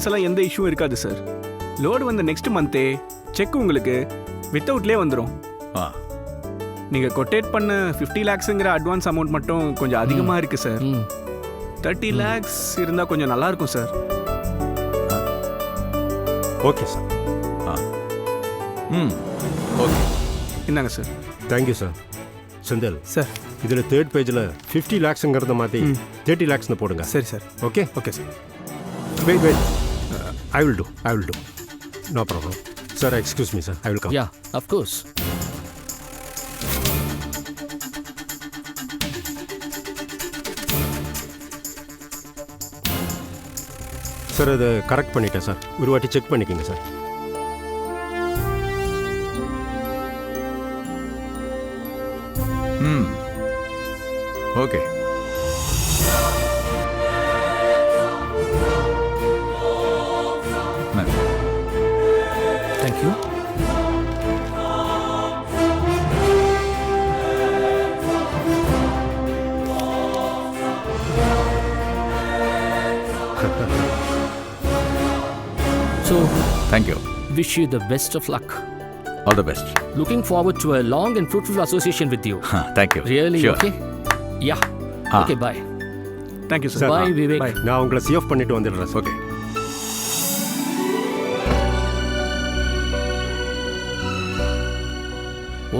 Advance எல்லாம் எந்த issue இருக்காது சார் லோடு வந்த நெக்ஸ்ட் மந்த்தே செக் உங்களுக்கு வித்தவுட்லேயே வந்துடும் ஆ. நீங்கள் கொட்டேட் பண்ண ஃபிஃப்டி லேக்ஸுங்கிற அட்வான்ஸ் அமௌண்ட் மட்டும் கொஞ்சம் அதிகமாக இருக்குது சார் தேர்ட்டி லேக்ஸ் இருந்தால் கொஞ்சம் நல்லா இருக்கும் சார் ஓகே சார் ம். ஓகே இந்தாங்க sir thank you sir Senthil sir இதில் தேர்ட் பேஜில் ஃபிஃப்டி லேக்ஸுங்கிறத மாற்றி தேர்ட்டி லேக்ஸ்னு போடுங்க. சரி sir okay okay sir wait wait I will do I will do no problem sir excuse me sir I will come yeah of course sir அதை correct பண்ணிட்டேன் sir ஒரு வாட்டி செக் பண்ணிக்கோங்க சார் ம். Okay. Thank you wish you the best of luck. All the best Looking forward to a long and fruitful association with you. Thank you Really? Okay? Yeah. Ah. Okay, bye. Thank you Sir, sir Bye, Vivek. Bye. நான் உங்களை safe பண்ணிட்டு வந்துடுறேன் okay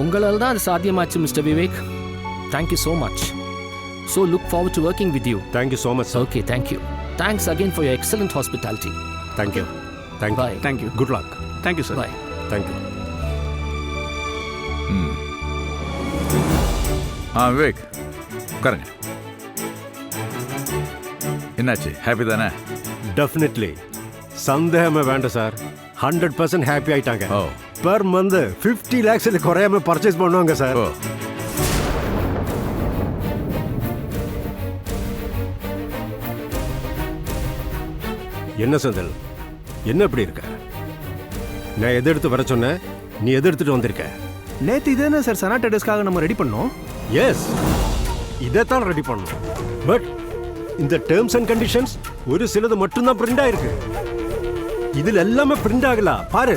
உங்களால் தான் அது சாத்தியமாச்சு mister Vivek thank you so much so look forward to working with you thank you so much okay thank you thanks again for your excellent hospitality thank you thank you bye thank you good luck thank you sir bye thank you hmm ah Vivek உட்காருங்க என்னாச்சு happy தானே definitely சந்தேகமே வேண்டாம் sir hundred percent happy ஆயிட்டாங்க oh per month fifty lakhs குறையாம purchase பண்ணுவாங்க sir ஓ என்ன செந்தில் என்ன இப்படி இருக்க? நான் எதை எடுத்து வர சொன்னேன் நீ எதை எடுத்துட்டு வந்திருக்க? நேற்று இதானே சார் சனா டெடஸ்க்காக நம்ம ரெடி பண்ணோம். எஸ் இதைத்தான் ரெடி பண்ணணும் பட் இந்த டேர்ம்ஸ் அண்ட் கண்டிஷன்ஸ் ஒரு சிலது மட்டும்தான் பிரிண்ட் ஆயிருக்கு. இதில் எல்லாமே பிரிண்ட் ஆகல? பாரு.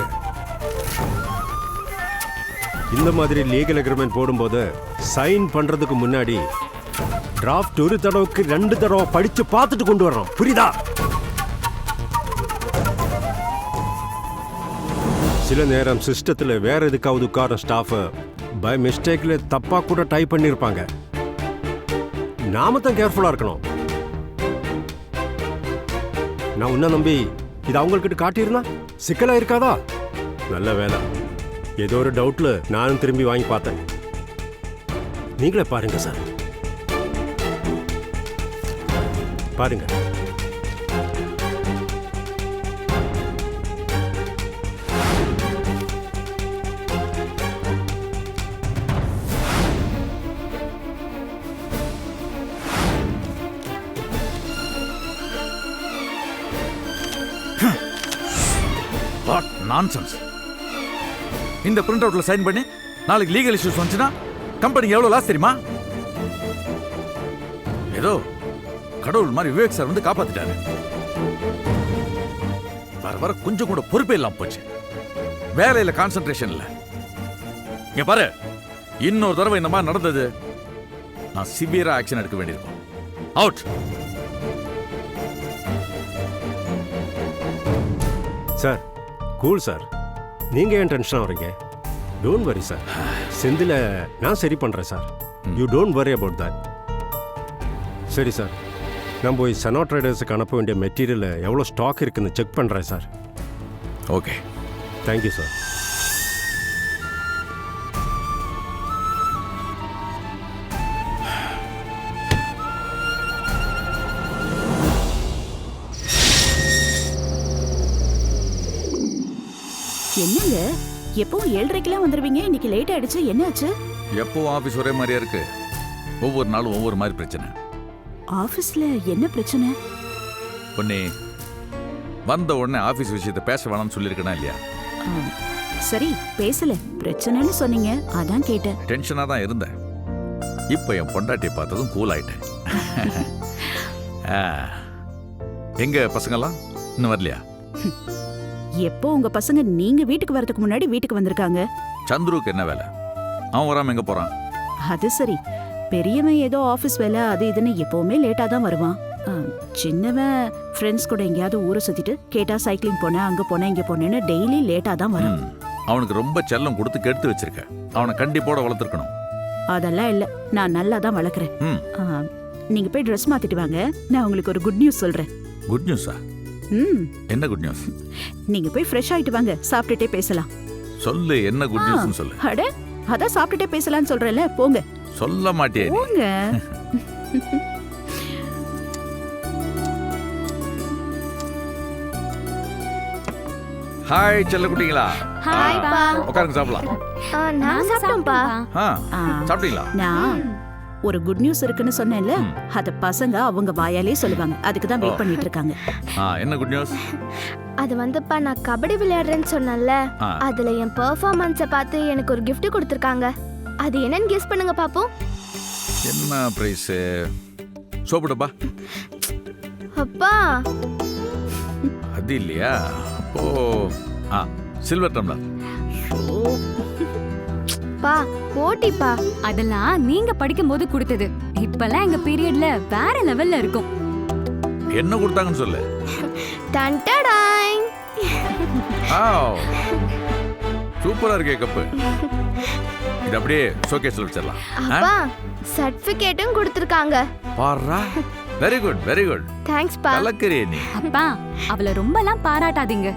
இந்த மாதிரி லீகல் அக்ரிமெண்ட் போடும்போது சைன் பண்றதுக்கு முன்னாடி டிராஃப்ட் ஒரு தடவைக்கு ரெண்டு தடவை படிச்சு பார்த்துட்டு கொண்டு வர்றோம். புரியுதா? சில நேரம் சிஸ்டத்தில் வேற எதுக்காவது உட்கார ஸ்டாஃப் பை மிஸ்டேக்ல தப்பா கூட டைப் பண்ணியிருப்பாங்க நாம தான் கேர்ஃபுல்லா இருக்கணும். நான் உன்ன நம்பி இது அவங்கக்கிட்ட காட்டியிருந்தா? சிக்கலா இருக்காதா? நல்ல வேலை. ஏதோ ஒரு டவுட்ல நானும் திரும்பி வாங்கி பார்த்தேன். நீங்களே பாருங்க சார். பாருங்க. நான்சென்ஸ் இந்த பிரிண்ட் அவுட்ல சைன் பண்ணி நாளைக்கு லீகல் இஷ்யூஸ் வந்துச்சுன்னா கம்பெனிக்கு எவ்வளவு லாஸ் தெரியுமா? ஏதோ கடவுள் மாதிரி விவேக் சார் வந்து காப்பாத்திட்டாரு. வர வர கொஞ்சம் கூட பொறுப்பே இல்லாம போச்சு. வேலையில கான்சென்ட்ரேஷன் இல்ல. இங்க பாரு இன்னொரு தடவை இந்த மாதிரி நடந்தது நான் சிவியரா ஆக்ஷன் எடுக்க வேண்டியிருக்கும். அவுட் சார் கூல் சார் நீங்க ஏன் டென்ஷன் ஆகுறீங்க டோன்ட் வரி சார் செந்தில நான் சரி பண்றேன் sir you don't worry about that சரி சார் நான் போய் சனோ ட்ரேடர்ஸுக்கு அனுப்ப வேண்டிய மெட்டீரியல் எவ்வளோ ஸ்டாக் இருக்குன்னு செக் பண்ணுறேன் சார் ஓகே தேங்க்யூ சார் எப்பவும் ஏழரைக்கெல்லாம் வந்துருவீங்க? இன்னைக்கு லேட் ஆயிடுச்சு. என்னாச்சு எப்பவும் ஆபீஸ் ஒரே மாதிரியா இருக்கு. ஒவ்வொரு நாளும் ஒவ்வொரு மாதிரி பிரச்சனை. ஆபீஸ்ல என்ன பிரச்சனை? பொன்னி வந்த உடனே ஆபீஸ் விஷயத்தை பேச வேணாம்னு சொல்லியிருக்கனா இல்லையா? சரி பேசல. பிரச்சனைன்னு சொன்னீங்க. அதான் கேட்டேன். டென்ஷனாக தான் இருந்தேன். இப்போ என் பொண்டாட்டியை பார்த்ததும் கூல் ஆயிட்டேன். ஆ. எங்க பசங்கெல்லாம்? இன்னும் வரலையா? எப்போ உங்க பசங்க நீங்க வீட்டுக்கு வரதுக்கு முன்னாடி வீட்டுக்கு வந்திருக்காங்க? சந்துருக்கு என்ன வேலை? அவன் வராம எங்க போறான்? அது சரி. பெரியவன் ஏதோ ஆபீஸ் வேலை அது இதுன்னு எப்பவுமே லேட்டா தான் வருவான். சின்னவன் ஃப்ரெண்ட்ஸ் கூட எங்கேயாவது ஊரை சுத்திட்டு கேட்டா சைக்கிளிங் போனேன் அங்க போனேன் இங்க போனேன்னு டெய்லி லேட்டா தான் வரும். அவனுக்கு ரொம்ப செல்லம் கொடுத்து கெடுத்து வச்சிருக்க. அவனை கண்டிப்போட வளர்த்துருக்கணும். அதெல்லாம் இல்ல நான் நல்லா தான் வளர்க்குறேன். ம். ஆ, நீங்க போய் ட்ரெஸ் மாத்திட்டு வாங்க நான் உங்களுக்கு ஒரு குட் நியூஸ் சொல்றேன். குட் நியூஸா ம். என்ன குட் நியூஸ் நீங்க போய் ஃப்ரெஷ் ஆயிட்டு வாங்க சாப்பிட்டுட்டே பேசலாம். சொல்லு என்ன குட் நியூஸ்னு சொல்லு. அட அதான் சாப்பிட்டுட்டே பேசலாம்னு சொல்றேன்ல போங்க. சொல்ல மாட்டியே நீ. போங்க. ஹாய் செல்ல குட்டிங்களா ஹாய்ப்பா. உட்காருங்க சாப்பிடலாம். நான் சாப்பிட்டோம்ப்பா ஆ ஆ, சாப்பிட்டீங்களா? நான் ஒரு குட் நியூஸ் இருக்குன்னு சொன்னேன்ல. அத பசங்க அவங்க வாயாலே சொல்லுவாங்க. அதுக்கு தான் வெயிட் பண்ணிட்டு இருக்காங்க என்ன குட் நியூஸ் அது வந்துப்பா நான் கபடி விளையாடுறேன்னு சொன்னேன்ல. அதுல என் பெர்ஃபார்மன்ஸை பார்த்து எனக்கு ஒரு gift கொடுத்துருக்காங்க. அது என்னன்னு கெஸ் பண்ணுங்க பாப்போம். என்ன பிரைஸ் சோப்புடப்பா. அப்பா. அது இல்லையா? அப்போ ஆ சில்வர் டம்ளர் பா போட்டிப்பா. அதெல்லாம் நீங்க படிக்கும்போது கொடுத்தது. இப்பெல்லாம் எங்க பீரியட்ல வேற லெவல்ல இருக்கும். என்ன கொடுத்தாங்கன்னு சொல்லு. டன்டடாய் சூப்பரா இருக்கே கப்பு. இது அப்படியே ஷோகேஸ்ல வச்சிடலாம். அப்பா சர்டிபிகேட்டும் கொடுத்துருக்காங்க. பாருடா வெரி குட் வெரி குட். தேங்க்ஸ்ப்பா. கலக்கறியே நீ. அப்பா அவளை ரொம்பலாம் பாராட்டாதீங்க.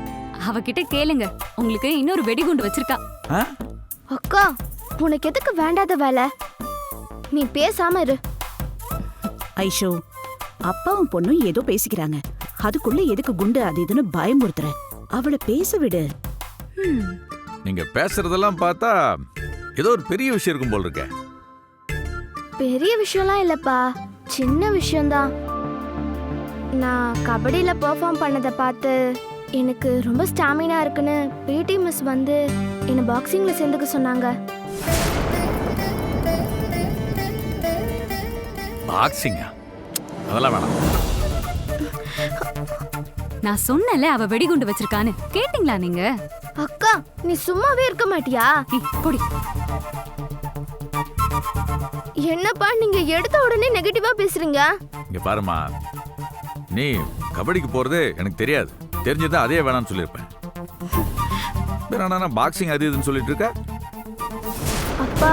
அவகிட்ட கேளுங்க. உங்களுக்கு இன்னொரு வெடிகுண்டு வச்சிருக்கா? அக்கா உனக்கு எதுக்கு வேண்டாத வேலை? நீ பேசாம இரு. ஐஷோ அப்பாவும் பொண்ணும் ஏதோ பேசிக்கிறாங்க. அதுக்குள்ள எதுக்கு குண்டு அது இதுன்னு பயமுறுத்துற அவளை பேச விடு. நீங்க பேசுறதெல்லாம் பார்த்தா ஏதோ ஒரு பெரிய விஷயம் இருக்கும் போல் இருக்கே. பெரிய விஷயம்லாம் இல்லப்பா. சின்ன விஷயம்தான். நான் கபடியில பெர்ஃபார்ம் பண்ணதை பார்த்து எனக்கு ரொம்ப ஸ்டாமினா இருக்குன்னு பிடி மிஸ் வந்து என்னை பாக்ஸிங்ல சேர்ந்துக்க சொன்னாங்க. பாக்ஸிங்கா அதெல்லாம் வேணாம். நான் சொன்னல அவ வெடிகுண்டு வச்சிருக்கான்னு. கேட்டிங்களா நீங்க? அக்கா நீ சும்மாவே இருக்க மாட்டியா? போடி. என்னப்பா நீங்க எடுத்த உடனே நெகட்டிவா பேசுறீங்க? இங்க பாருமா நீ கபடிக்கு போறது எனக்கு தெரியாது. தெரிஞ்சதா அதே வேணாம்னு சொல்லியிருப்பேன். நான் பாக்ஸிங் அது இதுன்னு சொல்லிட்டு இருக்க? அப்பா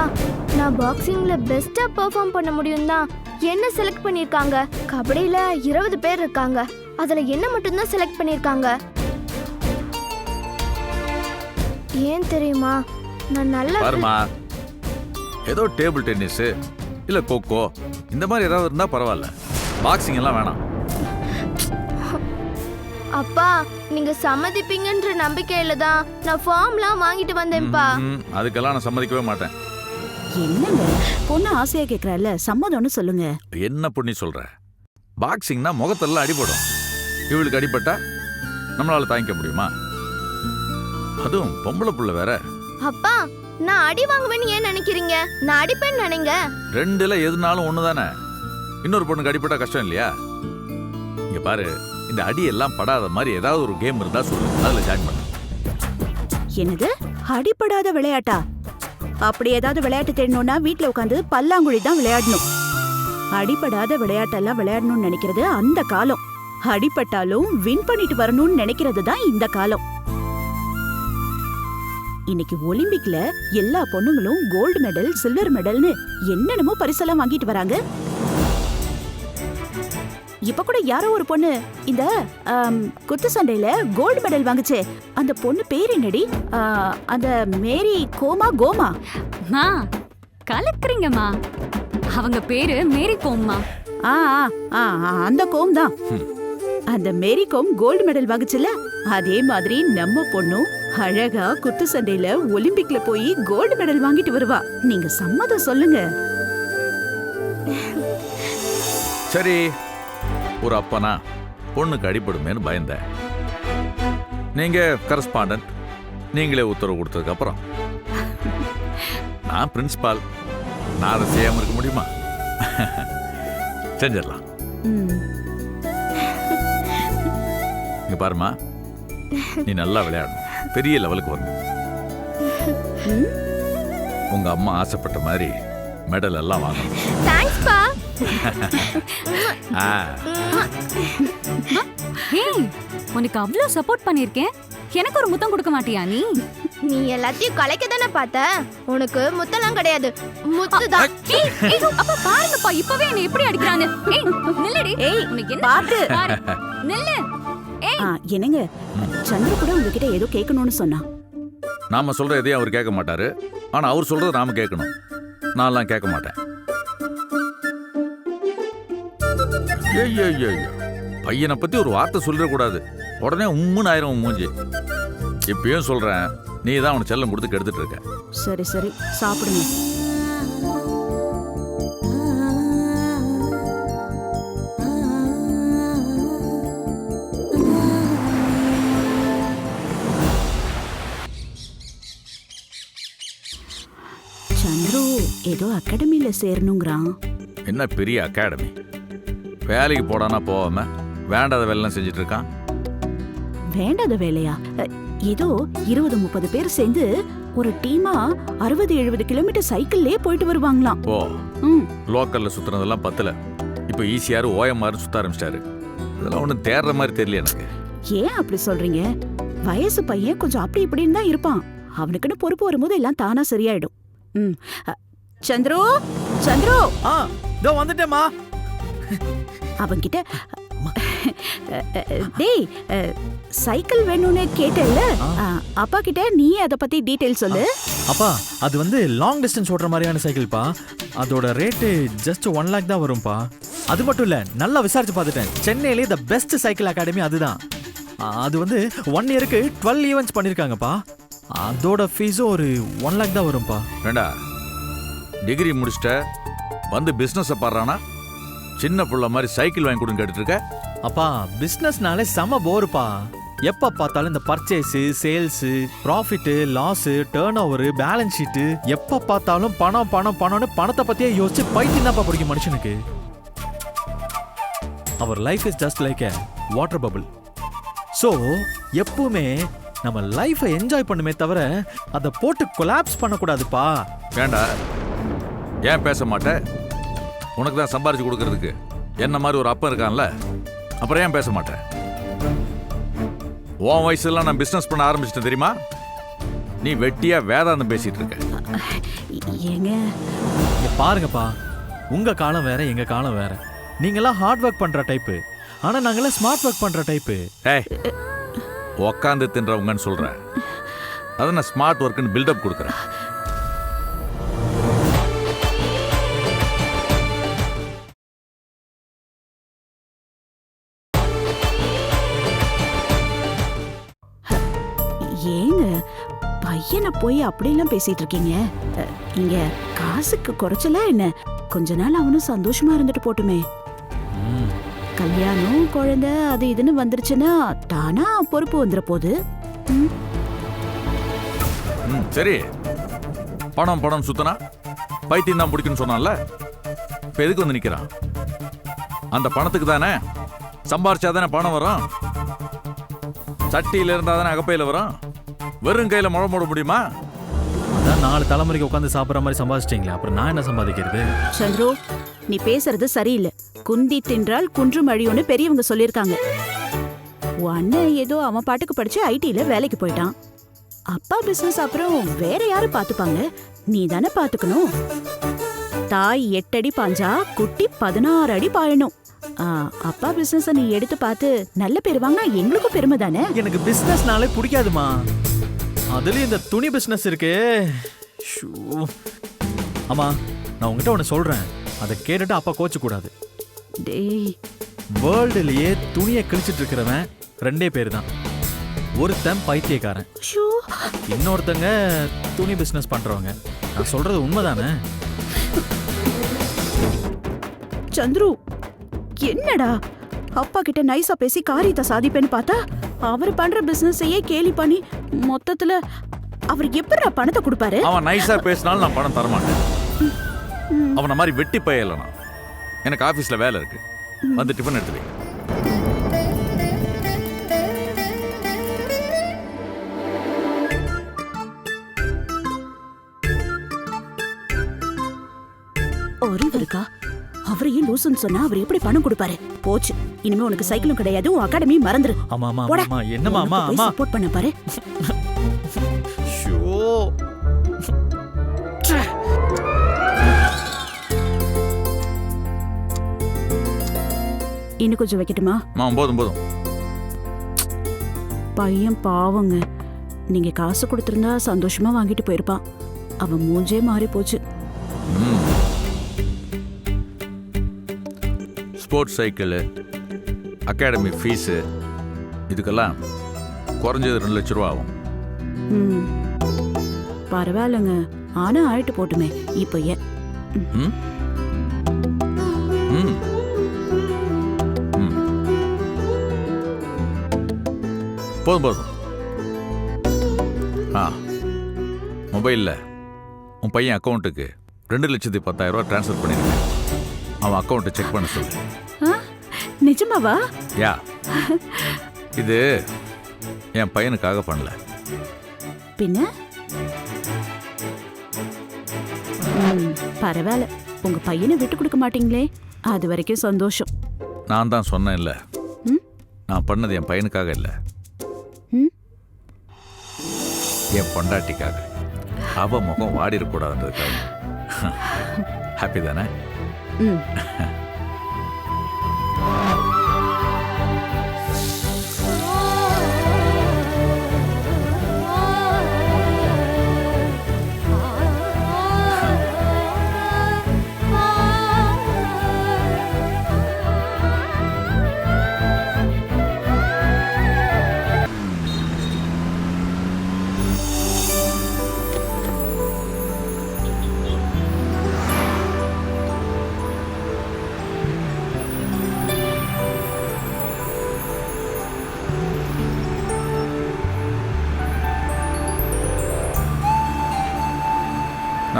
நான் பாக்ஸிங்ல பெஸ்டா பெர்ஃபார்ம் பண்ண முடியும் தான் என்ன செலக்ட் பண்ணிருக்காங்க? கபடியில இருபது பேர் இருக்காங்க. அதுல என்ன மட்டும்தான் செலக்ட் பண்ணிருக்காங்க? ஏன் தெரியுமா? நான் நல்லா பாருமா ஏதோ டேபிள் டென்னிஸ் இல்ல கோகோ இந்த மாதிரி ஏதாவது இருந்தா பரவாயில்ல. பாக்ஸிங் எல்லாம் வேணாம். அப்பா நீங்க சம்மதிப்பீங்கன்ற நம்பிக்கையில தான் நான் ஃபார்ம்லாம் வாங்கிட்டு வந்தேன்ப்பா. ம், அதுக்கெல்லாம் நான் சம்மதிக்கவே மாட்டேன். என்னங்க? பொண்ணு ஆசையா கேக்குறால சம்மதம்னு சொல்லுங்க. என்ன பண்ணி சொல்ற? பாக்ஸிங்னா முகத்தெல்லாம் அடிபடும். இவளுக்கு அடிபட்டா நம்மளால தாங்கிக்க முடியுமா? அதுவும் பொம்பளை புள்ள வேற. அப்பா நான் அடி வாங்குவேன்னு ஏன் நினைக்கிறீங்க? நான் அடிப்பேன்னு நினைங்க. ரெண்டுல எதுனாலும் ஒண்ணு தானே இன்னொரு பொண்ணுக்கு அடிபட்டா கஷ்டம் இல்லையா? இங்க பாரு இந்த அடி எல்லாம் படாத மாதிரி ஏதாவது ஒரு கேம் இருந்தா சொல்லு. அதுல ஜாயின் பண்ணு. என்னது? அடிபடாத விளையாட்டா? அப்படி ஏதாவது விளையாட்டு தேடணும்னா வீட்ல உட்காந்து பல்லாங்குழி தான் விளையாடணும். அடிபடாத விளையாட்டெல்லாம் விளையாடணும்னு நினைக்கிறது அந்த காலம். அடிபட்டாலும் வின் பண்ணிட்டு வரணும்னு நினைக்கிறது தான் இந்த காலம். இன்னைக்கு ஒலிம்பிக்ல எல்லா பொண்ணுங்களும் கோல்டு மெடல் சில்வர் மெடல்னு என்னென்னமோ பரிசெல்லாம் வாங்கிட்டு வராங்க. இப்ப கூட யாரோ ஒரு பொண்ணு இந்த குத்து சண்டையில கோல்டு மெடல் வாங்குச்சே. அந்த பொண்ணு பேர் என்னடி? அந்த மேரி கோமா கோமா. மா கலக்குறீங்கம்மா. அவங்க பேரு மேரி கோம்மா. ஆ ஆ, ஆ ஆ, அந்த கோம் தான். அந்த மேரி கோம் கோல்டு மெடல் வாங்குச்சுல அதே மாதிரி நம்ம பொண்ணும் அழகா குத்து சண்டையில ஒலிம்பிக்ல போய் கோல்டு மெடல் வாங்கிட்டு வருவா. நீங்க சம்மதம் சொல்லுங்க. சரி ஒரு அப்பனா பொண்ணுக்கு அடிபடுமேன்னு பயந்தேன். நீங்க கரஸ்பாண்டன்ட் நீங்களே உத்தரவு கொடுத்ததுக்கு அப்புறம். நான் பிரின்சிபால் நான் அதை செய்யாம இருக்க முடியுமா? செஞ்சிடலாம். ம், இங்க பாருமா நீ நல்லா விளையாடணும். பெரிய லெவலுக்கு வரணும். உங்க அம்மா ஆசைப்பட்ட மாதிரி மெடல் எல்லாம் வாங்கணும். ஏய் உனக்கு அவ்வளோ சப்போர்ட் பண்ணியிருக்கேன் எனக்கு ஒரு முத்தம் கொடுக்க மாட்டியா நீ? நீ எல்லாத்தையும் கலைக்க தானே பார்த்த? உனக்கு முத்தெல்லாம் கிடையாது. முத்து தான் அப்பா பாருங்கப்பா இப்பவே என்ன எப்படி அடிக்கிறான்னு. ஏய் நில்லுடி. ஏய், உனக்கு என்ன பாத்து. பாரு. நில்லு. ஏய். ஆ, என்னங்க? சந்திர கூட உங்ககிட்ட ஏதோ கேட்கணும்னு சொன்னா. நாம சொல்ற எதையும் அவர் கேட்க மாட்டாரு. ஆனா அவர் சொல்றத நாம கேட்கணும். நான்லாம் கேட்க மாட்டேன். ஐயோ பையனை பத்தி ஒரு வார்த்தை சொல்லிடக்கூடாது. உடனே உம்முன்னு ஆயிரும் மூஞ்சி. இப்பயும் சொல்றேன் நீ தான் அவனை செல்லம் கொடுத்து கெடுத்துட்டு இருக்க சரி சரி சாப்பிடுங்க. சந்துரு ஏதோ அகாடமியில சேரணுங்கிறான். என்ன பெரிய அகாடமி? வேலைக்கு போடானா போகாம வேண்டாத வேலைலாம் செஞ்சுட்டு இருக்கான் வேண்டாத வேலையா? ஏதோ இருபது முப்பது பேர் சேர்ந்து ஒரு டீமா அறுபது எழுபது கிலோமீட்டர் சைக்கிள்லயே போயிட்டு வருவாங்களாம். ஓ ம். லோக்கல்ல சுத்துனதெல்லாம் பத்தல. இப்போ ஈஸியாரு ஓஎம்ஆர் சுத்த ஆரம்பிச்சிட்டாரு. இதெல்லாம் ஒன்றும் தேடுற மாதிரி தெரியல எனக்கு. ஏன் அப்படி சொல்றீங்க? வயசு பையன் கொஞ்சம் அப்படி இப்படின்னு தான் இருப்பான். அவனுக்குன்னு பொறுப்பு வரும்போது எல்லாம் தானா சரியாயிடும். ம் சந்துரு சந்துரு. ஆ இதோ வந்துட்டேம்மா. அவன்கிட்ட டேய் சைக்கிள் வேணும்னு கேட்டல்ல அ, அப்பா கிட்ட நீ அத பத்தி டீடைல் சொல்லு. அப்பா அது வந்து லாங் டிஸ்டன்ஸ் ஓட்டுற மாதிரியான சைக்கிள்ப்பா. அதோட ரேட்டு ஜஸ்ட் ஒன் லேக் தான் வரும்ப்பா அது மட்டும் இல்ல நல்லா விசாரிச்சு பார்த்துட்டேன். சென்னையிலே த பெஸ்ட் சைக்கிள் அகாடமி அதுதான். அது வந்து ஒன் இயருக்கு டுவெல் ஈவெண்ட்ஸ் பண்ணியிருக்காங்கப்பா அதோட ஃபீஸும் ஒரு ஒன் லேக் தான் வரும்ப்பா வேண்டா டிகிரி முடிச்சிட்ட வந்து பிஸ்னஸை பாடுறானா? சின்ன புள்ள மாதிரி சைக்கிள் வாங்கி கொடுன்னு கேட்டுட்டு இருக்க அப்பா பிஸ்னஸ்னாலே செம போருப்பா எப்போ பார்த்தாலும் இந்த purchase sales profit loss turn over balance sheet எப்போ பார்த்தாலும் பணம் பணம் பணம்னு பணத்தை பற்றியே யோசிச்சு பைத்தியம் தான்ப்பா பிடிக்கும் மனுஷனுக்கு. அவர் life is just like water bubble so எப்பவுமே நம்ம லைஃப்பை என்ஜாய் பண்ணுமே தவிர அதை போட்டு கொலாப்ஸ் பண்ணக்கூடாதுப்பா. வேண்டா ஏன் பேச மாட்ட? உனக்கு தான் சம்பாரிச்சு கொடுக்கறதுக்கு. என்ன மாதிரி ஒரு அப்பன் இருக்கான்ல? அப்புறம் ஏன் பேச மாட்டேன் உன் வயசுலாம் நான் பிஸ்னஸ் பண்ண ஆரம்பிச்சிட்டேன் தெரியுமா? நீ வெட்டியா வேதாந்தம் பேசிட்டு இருக்க. பாருங்கப்பா உங்க காலம் வேற எங்க காலம் வேற. நீங்கெல்லாம் ஹார்ட் ஒர்க் பண்ற டைப்பு ஆனா நாங்கெல்லாம் ஸ்மார்ட் ஒர்க் பண்ற டைப்பு ஏய் உக்காந்து தின்றவங்கன்னு சொல்றேன் அதை நான் ஸ்மார்ட் ஒர்க்குன்னு பில்டப் கொடுக்குறேன். போய் அப்படியெல்லாம் பேசிட்டு இருக்கீங்க இங்க காசுக்கு குறைச்சலா என்ன? கொஞ்ச நாள் அவனும் சந்தோஷமா இருந்துட்டு போட்டுமே. கல்யாணம் குழந்தை அது இதுன்னு வந்துருச்சுன்னா தானா பொறுப்பு வந்துட போகுது ம், சரி. பணம் பணம் சுத்தனா? பைத்தியம் தான் பிடிக்குன்னு சொன்னான்ல? இப்போ எதுக்கு வந்து நிற்கிறான் அந்த பணத்துக்கு தானே? சம்பாரிச்சா தானே பணம் வரும்? சட்டியில் இருந்தால் தானே அகப்பையில் வரும்? வெறும் கையில் முழ போட முடியுமா? அதான் நாலு தலைமுறைக்கு உட்காந்து சாப்பிட்ற மாதிரி சம்பாதிச்சிட்டீங்களே அப்புறம் நான் என்ன சம்பாதிக்கிறது? சந்துரு நீ பேசுறது சரியில்லை. குந்தி தின்றால் குன்றும் அழியும்னு பெரியவங்க சொல்லியிருக்காங்க. உன் அண்ணன் ஏதோ அவன் பாட்டுக்கு படிச்சு ஐடில வேலைக்கு போயிட்டான். அப்பா பிசினஸ் அப்புறம் வேற யாரு பாத்துப்பாங்க? நீ தானே பாத்துக்கணும். தாய் எட்டடி பாஞ்சா குட்டி பதினாறு அடி பாயணும். ஆ, அப்பா பிசினஸ் நீ எடுத்து பார்த்து நல்ல பேர் வாங்கினா எங்களுக்கும் பெருமை தானே? எனக்கு பிஸ்னஸ்னாலே பிடிக்காதுமா. அதுலயும் இந்த துணி பிஸ்னஸ் இருக்கே. ஷூ. ஆமா நான் உங்ககிட்ட ஒன்று சொல்றேன். அதை கேட்டுட்டு அப்பா கோச்சு கூடாது டேய். வேர்ல்டுலயே துணியை கிழிச்சிட்டு இருக்கிறவன் ரெண்டே பேர் தான் ஒருத்தன் பைத்தியக்காரன். ஷூ. இன்னொருத்தங்க துணி பிசினஸ் பண்றவங்க. நான் சொல்றது உண்மைதானே? சந்துரு என்னடா? அப்பா கிட்ட நைஸா பேசி காரியத்தை சாதிப்பேன்னு பார்த்தா அவர் பண்ற பிசினஸையே கேலி பண்ணி மொத்தத்துல அவர் எப்படி பணத்தை கொடுப்பாரு? அவன் நைஸா பேசினாலும் நான் பணம் தரமாட்டேன். அவனை மாதிரி வெட்டி பயலனா எனக்கு ஆபீஸ்ல வேலை இருக்கு. வந்து டிஃபன் எடுத்து ஒரே இருக்கா அவரையும் லூசுன்னு சொன்னா அவர் எப்படி பணம் கொடுப்பாரு? போச்சு. இனிமே உனக்கு சைக்கிளும் கிடையாது உன் அகாடமி மறந்துரு. ஆமா ஆமா. ஆமா என்னம்மா அம்மா அம்மா சப்போர்ட் பண்ண பாரு. ஷோ. இன்னும் கொஞ்சம் வைக்கட்டுமா? மா போதும் போதும். பையன் பாவங்க. நீங்க காசு கொடுத்திருந்தா சந்தோஷமா வாங்கிட்டு போயிருப்பான். அவன் மூஞ்சே மாறி போச்சு. Sports cycle. அகாடமி ஃபீஸு இதுக்கெல்லாம் குறைஞ்சது ரெண்டு லட்ச ரூபா ஆகும். ம். பரவாயில்லைங்க. ஆனா ஆயிட்டு போட்டுமே. இப்போ ஏன் ம்? ம். போதும் போதும். ஆ. மொபைலில் உன் பையன் அக்கௌண்ட்டுக்கு ரெண்டு லட்சத்தி பத்தாயிரம் ரூபா ட்ரான்ஸ்ஃபர் பண்ணியிருக்கேன் அவன் அக்கௌண்ட்டை செக் பண்ண சொல்லு? நிஜமாவா? யா. இது என் பையனுக்காக பண்ணல. பின்ன? பரவாயில்ல. உங்க பையனை விட்டு கொடுக்க மாட்டீங்களே. அது வரைக்கும் சந்தோஷம். நான் தான் சொன்னேன்ல. ம்? நான் பண்ணது என் பையனுக்காக இல்லை? என் பொண்டாட்டிக்காக. அவ முகம் வாடிடக்கூடாதுன்றதுக்காக. ஹாப்பி தானே? ம்.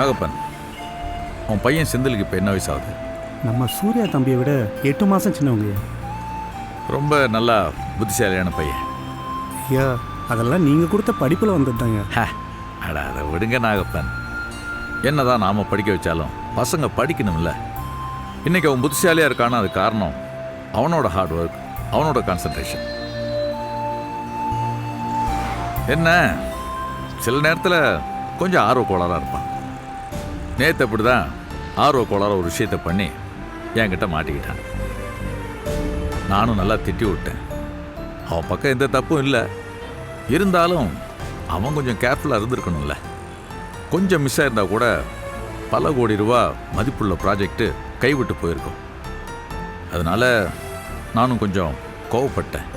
நாகப்பன் உன் பையன் செந்திலுக்கு இப்போ என்ன வயசாகுது? நம்ம சூர்யா தம்பியை விட எட்டு மாதம் சின்னவங்க. ரொம்ப நல்லா புத்திசாலியான பையன். ஐயா அதெல்லாம் நீங்கள் கொடுத்த படிப்பில் வந்ததுதாங்க. ஹ, அட அதை விடுங்க நாகப்பன். என்னதான் நாம படிக்க வச்சாலும் பசங்க படிக்கணும்ல. இன்னைக்கு அவன் புத்திசாலியா இருக்கானா அது காரணம் அவனோட ஹார்ட் ஒர்க் அவனோட கான்சன்ட்ரேஷன் என்ன? சில நேரத்தில் கொஞ்சம் ஆர்வ இருப்பான். நேற்று அப்படி தான் ஆர்வ கோளாற ஒரு விஷயத்தை பண்ணி என்கிட்ட மாட்டிக்கிட்டான். நானும் நல்லா திட்டி விட்டேன். அவன் பக்கம் எந்த தப்பும் இல்லை. இருந்தாலும் அவன் கொஞ்சம் கேர்ஃபுல்லாக இருந்திருக்கணும்ல. கொஞ்சம் மிஸ் ஆயிருந்தா கூட பல கோடி ரூபா மதிப்புள்ள ப்ராஜெக்ட்டு கைவிட்டு போயிருக்கும். அதனால் நானும் கொஞ்சம் கோவப்பட்டேன்.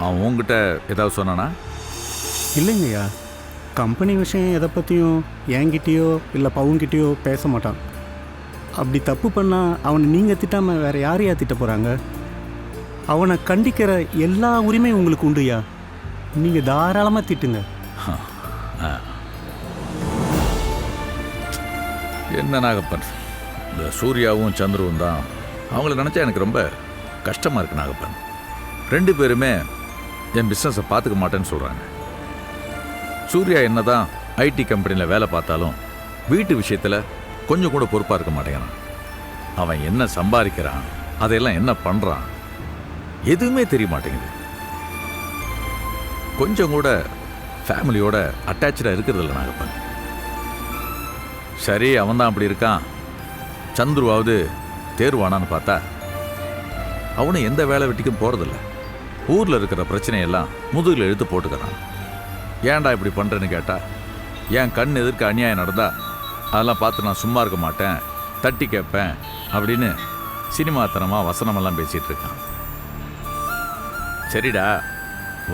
அவன் உங்ககிட்ட ஏதாவது சொன்னானா? இல்லைங்கய்யா. கம்பெனி விஷயம் எதை பற்றியும் என்கிட்டயோ இல்லை பவுன்கிட்டயோ பேச மாட்டான். அப்படி தப்பு பண்ணால் அவனை நீங்கள் திட்டாமல் வேறு யாரையா திட்ட போகிறாங்க அவனை கண்டிக்கிற எல்லா உரிமையும் உங்களுக்கு உண்டுயா நீங்கள் தாராளமாக திட்டுங்க. என்ன நாகப்பன்? இந்த சூர்யாவும் சந்துருவும் தான். அவங்கள நினச்சா எனக்கு ரொம்ப கஷ்டமாக இருக்கு நாகப்பன். ரெண்டு பேருமே என் பிஸ்னஸை பார்த்துக்க மாட்டேன்னு சொல்கிறாங்க சூர்யா என்னதான் ஐடி கம்பெனியில் வேலை பார்த்தாலும் வீட்டு விஷயத்தில் கொஞ்சம் கூட பொறுப்பாக இருக்க மாட்டேங்கிறான். அவன் என்ன சம்பாதிக்கிறான் அதையெல்லாம் என்ன பண்ணுறான் எதுவுமே தெரிய மாட்டேங்குது. கொஞ்சம் கூட ஃபேமிலியோட அட்டாச்சாக இருக்கிறது இல்லை நாகப்பன். சரி அவன் தான் அப்படி இருக்கான். சந்துருவாவது தேர்வானான்னு பார்த்தா அவனும் எந்த வேலை வெட்டிக்கும் போகிறதில்ல ஊரில் இருக்கிற பிரச்சனையெல்லாம் முதுகில் இழுத்து போட்டுக்கிறான். ஏன்டா இப்படி பண்ணுறேன்னு கேட்டா என் கண் எதிர்க்க அநியாயம் நடந்தா அதெல்லாம் பார்த்து நான் சும்மா இருக்க மாட்டேன் தட்டி கேட்பேன் அப்படின்னு சினிமாத்தனமாக வசனமெல்லாம் பேசிகிட்டு இருக்கான். சரிடா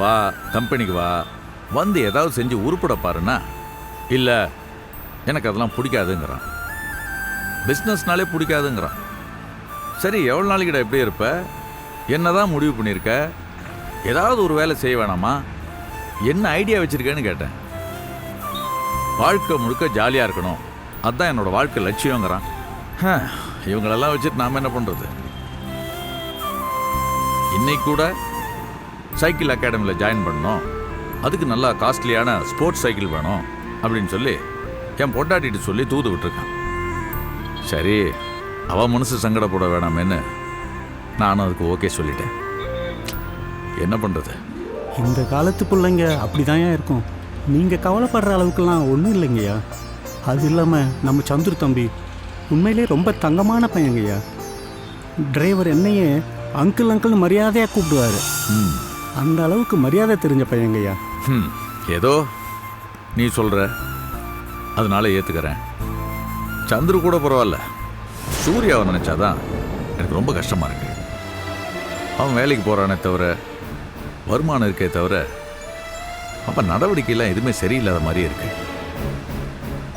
வா கம்பெனிக்கு வா. வந்து ஏதாவது செஞ்சு உருப்பட பாருன்னா இல்லை எனக்கு அதெல்லாம் பிடிக்காதுங்கிறான். பிஸ்னஸ்னாலே பிடிக்காதுங்கிறான். சரி எவ்வளோ நாளைக்குடா எப்படி இருப்ப? என்ன தான் முடிவு பண்ணியிருக்க? ஏதாவது ஒரு வேலை செய்ய வேணாமா? என்ன ஐடியா வச்சிருக்கேன்னு கேட்டேன். வாழ்க்கை முழுக்க ஜாலியாக இருக்கணும். அதுதான் என்னோட வாழ்க்கை லட்சியங்கிறான். இவங்களெல்லாம் வச்சுட்டு நாம் என்ன பண்ணுறது இன்னைக்கு கூட சைக்கிள் அகாடமியில் ஜாயின் பண்ணோம். அதுக்கு நல்லா காஸ்ட்லியான ஸ்போர்ட்ஸ் சைக்கிள் வேணும் அப்படின்னு சொல்லி என் பொண்டாட்டிட்டு சொல்லி தூது விட்டுருக்கான். சரி அவ மனசு சங்கடப்பட வேணாமேன்னு நானும் அதுக்கு ஓகே சொல்லிட்டேன். என்ன பண்ணுறது இந்த காலத்து பிள்ளைங்க அப்படிதான் இருக்கும். நீங்கள் கவலைப்படுற அளவுக்குலாம் ஒன்றும் இல்லைங்கய்யா. அது இல்லாமல் நம்ம சந்துரு தம்பி உண்மையிலே ரொம்ப தங்கமான பையங்கய்யா. டிரைவர் என்னையே அங்கிள் அங்கிள் மரியாதையாக கூப்பிடுவாரு. ம். அந்த அளவுக்கு மரியாதை தெரிஞ்ச பையங்கய்யா. ம், ஏதோ நீ சொல்ற. அதனால ஏத்துக்கிறேன். சந்துரு கூட பரவாயில்ல. சூர்யாவை நினைச்சாதான் எனக்கு ரொம்ப கஷ்டமா இருக்கு. அவன் வேலைக்கு போறானே தவிர வருமானம் இருக்கே தவிர அப்ப நடவடிக்கையெல்லாம் எதுவுமே சரியில்லாத மாதிரி இருக்கு.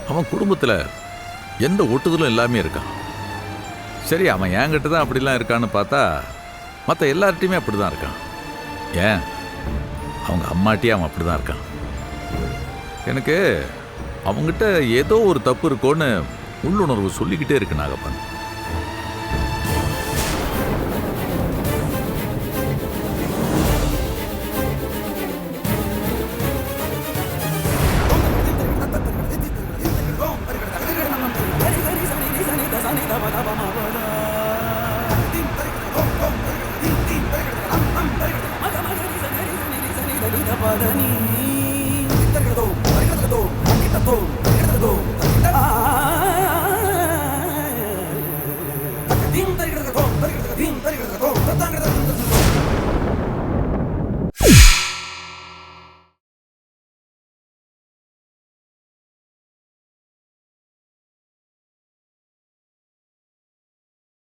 அவன் குடும்பத்துல எந்த ஒட்டுதலும் எல்லாமே இருக்கான். சரி அவன் என்கிட்ட தான் அப்படிலாம் இருக்கான்னு பார்த்தா மற்ற எல்லார்ட்டையுமே அப்படி தான் இருக்கான். ஏன்? அவங்க அம்மாட்டியே அவன் அப்படி தான் இருக்கான். எனக்கு அவங்ககிட்ட ஏதோ ஒரு தப்பு இருக்கோன்னு உள்ளுணர்வு சொல்லிக்கிட்டே இருக்கு நாகப்பன்.